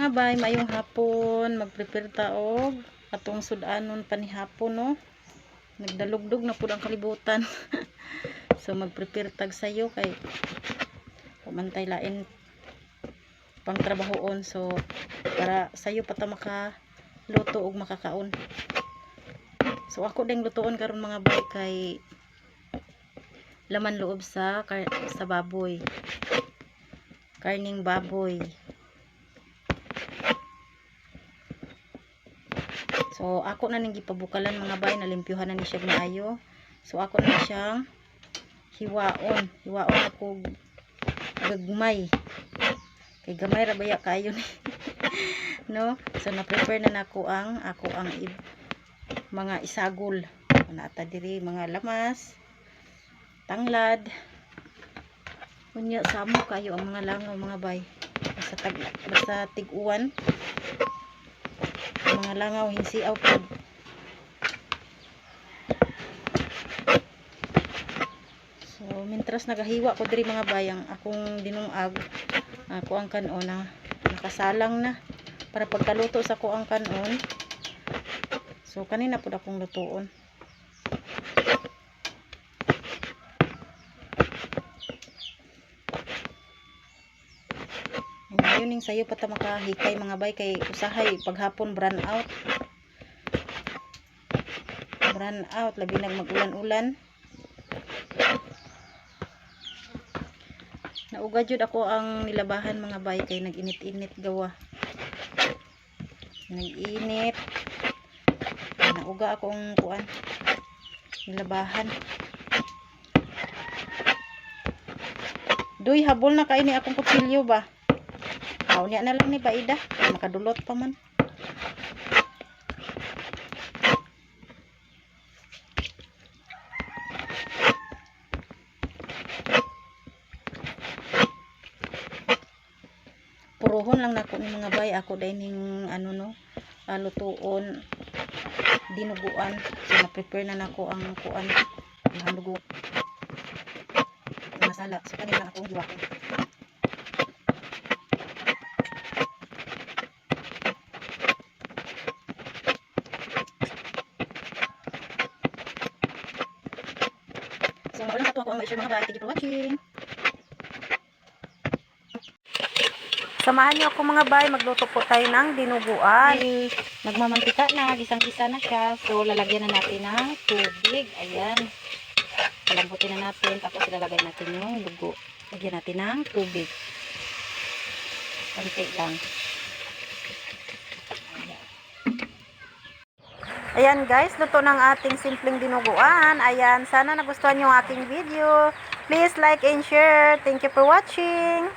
mga bay, mayong hapon, magprepare ta og atong sudanon panihapon no. Nagdalugdog na pud ang kalibutan. so magprepare tag sayo kay pamantay lain pang trabahoon so para sayo pa ta maka luto og makakaon. So ako ding lutoon karon mga bay kay laman loob sa sa baboy. Karning baboy. So, ako na ning gipabukalan mga bay, nalimpyuhan na ni siya maayo. So, ako na siyang hiwaon. Hiwaon ako gagmay. Kay gamay ra baya kayo ni. no? So, na-prepare na nako ang ako ang mga isagol. Nata diri mga lamas, tanglad. Unya samo kayo ang mga langaw mga bay. Basta tag basta tiguan mga langaw hinsiaw po. So mintras nagahiwa ko diri mga bayang. Akong dinungag. Ako ang kanon na nakasalang na para pagkaluto sa ko ang kanon. So kanina po akong lutuon ning sayo pa ta makahikay mga bay kay usahay paghapon brand out. Brand out labi nag magulan-ulan. Nauga jud ako ang nilabahan mga bay kay naginit-init gawa. Nag-init. Nauga akong kuan nilabahan. Duy, habol na kaini akong kutsilyo ba? Aw niya na lang ni Baida. Makadulot pa man. Puruhon lang nako ni mga bay. Ako dining ano no ah, lutuon dinuguan. So na prepare na nako ang kuan. Ang dugo masala. So kanila akong hiwakin So, wala to ako ang mga bay. Thank you for watching. Samahan niyo ako mga bay, magluto po tayo ng dinuguan. Nagmamantika na, gisang-gisa na siya. So, lalagyan na natin ng tubig. Ayan. Palambutin na natin, tapos ilalagay natin yung dugo. Lagyan natin ng tubig. Konti lang. Ayan guys, luto ng ating simpleng dinuguan. Ayan, sana nagustuhan yung aking video. Please like and share. Thank you for watching.